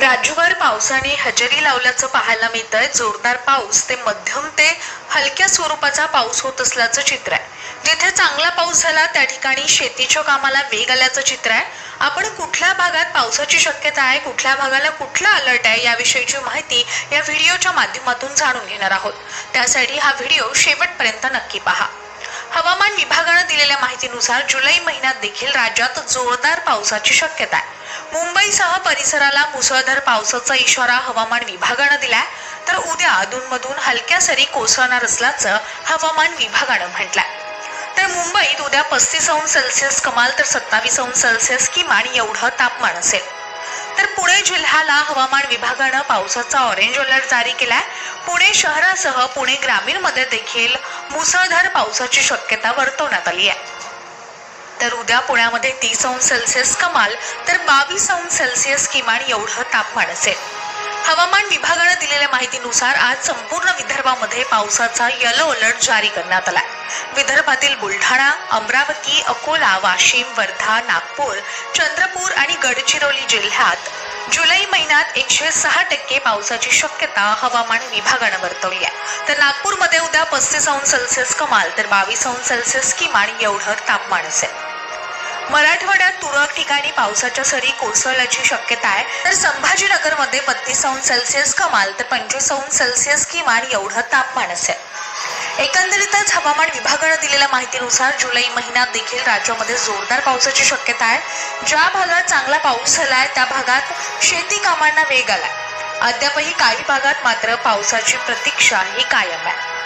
राज्यभर पावसाने हजेरी लावल्याचं पाहायला मिळतंय. जोरदार पाऊस ते मध्यम ते हलक्या स्वरूपाचा पाऊस होत असल्याचं चित्र आहे. जिथे चांगला पाऊस झाला त्या ठिकाणी शेतीच्या कामाला वेग आल्याचं चित्र आहे. आपण कुठल्या भागात पावसाची शक्यता आहे कुठल्या भागाला कुठला अलर्ट आहे याविषयीची माहिती या व्हिडिओच्या माध्यमातून जाणून घेणार आहोत. त्यासाठी हा व्हिडिओ शेवटपर्यंत नक्की पहा. हवामान विभागानं दिलेल्या माहितीनुसार जुलै महिन्यात देखील राज्यात जोरदार पावसाची शक्यता आहे. मुंबईसह परिसराला मुसळधार पावसाचा इशारा हवामान विभागानं दिलाय. तर उद्या अधूनमधून हलक्या सरी कोसळणार असल्याचं हवामान विभागानं म्हटलंय. तर मुंबईत उद्या पस्तीस अंश सेल्सिअस कमाल तर सत्तावीस अंश सेल्सिअस किमान एवढं तापमान असेल. पुणे जिल्ह्याला हवामान विभागानं पावसाचा ऑरेंज अलर्ट जारी केलाय. पुणे शहरासह पुणे ग्रामीणमध्ये देखील मुसळधार पावसाची शक्यता वर्तवण्यात आली आहे. तर उद्या पुण्यामध्ये तीस अंश सेल्सिअस कमाल तर बावीस अंश सेल्सिअस किमान एवढं तापमान असेल. हवामान विभागानं दिलेल्या माहितीनुसार आज संपूर्ण विदर्भामध्ये पावसाचा येलो अलर्ट जारी करण्यात आला विदर्भातील बुलढाणा अमरावती अकोला वाशिम वर्धा नागपूर चंद्रपूर आणि गडचिरोली जिल्ह्यात जुलै महिन्यात एकशे सहा टक्के पावसाची शक्यता हवामान विभागानं वर्तवली आहे. तर नागपूरमध्ये उद्या पस्तीस अंश सेल्सिअस कमाल तर बावीस अंश सेल्सिअस किमान एवढं तापमान असेल. मराठवाड्यात तुरळक ठिकाणी पावसाच्या सरी कोसळण्याची शक्यता आहे. तर संभाजीनगरमध्ये बत्तीस अंश सेल्सिअस कमाल तर पंचवीस अंश सेल्सिअस किमान एवढं तापमान असेल. एकंदरीतच हवामान विभागानं दिलेल्या माहितीनुसार जुलै महिन्यात देखील राज्यामध्ये जोरदार पावसाची शक्यता आहे. ज्या भागात चांगला पाऊस झालाय त्या भागात शेती कामांना वेग आलाय. अद्यापही काही भागात मात्र पावसाची प्रतीक्षा ही कायम आहे.